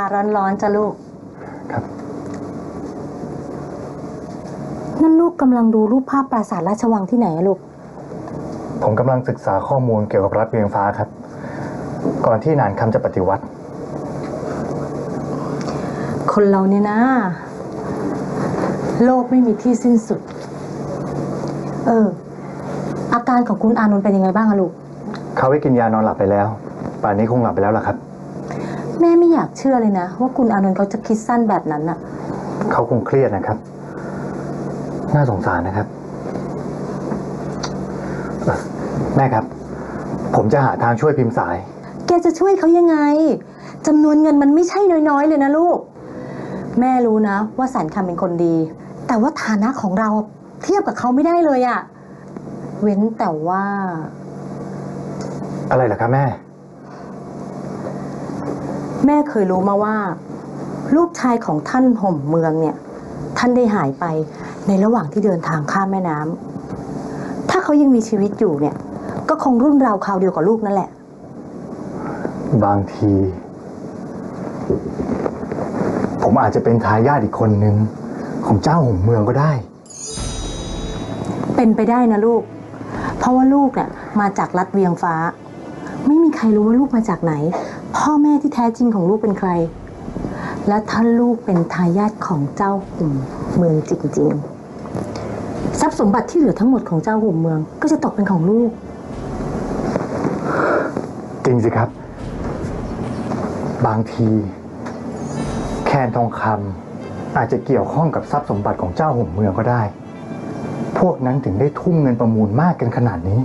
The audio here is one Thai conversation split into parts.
าร้อนๆจ้ะลูก ครับ นั่นลูกกำลังดูรูปภาพปราสาทราชวังที่ไหนอะลูก ผมกำลังศึกษาข้อมูลเกี่ยวกับรัฐเวียงฟ้าครับ ก่อนที่หนานคำจะปฏิวัติ คนเราเนี่ยนะ โลกไม่มีที่สิ้นสุด เออ อาการของคุณอานนท์เป็นยังไงบ้างอะลูก เขาให้กินยานอนหลับไปแล้ว ป่านนี้คงหลับไปแล้วล่ะครับ แม่ไม่อยากเชื่อเลยนะ ว่าคุณอานนท์เขาจะคิดสั้นแบบนั้นอะเขาคงเครียดนะครับ น่าสงสารนะครับเอ่อแม่ครับ ผมจะหาทางช่วยพิมพ์สาย แกจะช่วยเขายังไงจำนวนเงินมันไม่ใช่น้อยๆ เลยนะลูก แม่รู้นะ ว่าแสนคำเป็นคนดี แต่ว่าฐานะของเราเทียบกับเขาไม่ได้เลยอะเว้นแต่ว่า อะไรล่ะครับแม่ แม่เคยรู้มาว่า ลูกชายของท่านห่มเมืองเนี่ย ท่านได้หายไปในระหว่างที่เดินทางข้ามแม่น้ำถ้าเขายังมีชีวิตอยู่เนี่ย ก็คงรุ่นราวคราวเดียวกับลูกนั่นแหละ บางที ผมอาจจะเป็นทายาทอีกคนหนึ่งของเจ้าห่มเมืองก็ได้ เป็นไปได้นะลูก เพราะว่าลูกเนี่ยมาจากรัฐเวียงฟ้า ไม่มีใครรู้ว่าลูกมาจากไหน พ่อแม่ที่แท้จริงของลูกเป็นใคร และถ้าลูกเป็นทายาทของเจ้าหุ่มเมืองจริงๆ ทรัพย์สมบัติที่เหลือทั้งหมดของเจ้าหุ่มเมือง ก็จะตกเป็นของลูก จริงสิครับ บางที แคนทองคำอาจจะเกี่ยวข้องกับทรัพย์สมบัติของเจ้าหุ่มเมืองก็ได้ พวกนั้นถึงได้ทุ่มเงินประมูลมากกันขนาดนี้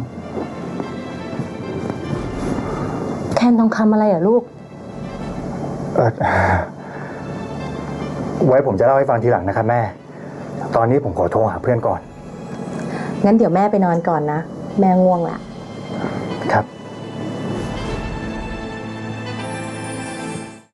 แคนทองคำอะไรอะลูก เออไว้ผมจะเล่าให้ฟังทีหลังนะครับแม่ ตอนนี้ผมขอโทรหาเพื่อนก่อน งั้นเดี๋ยวแม่ไปนอนก่อนนะ แม่ง่วงละ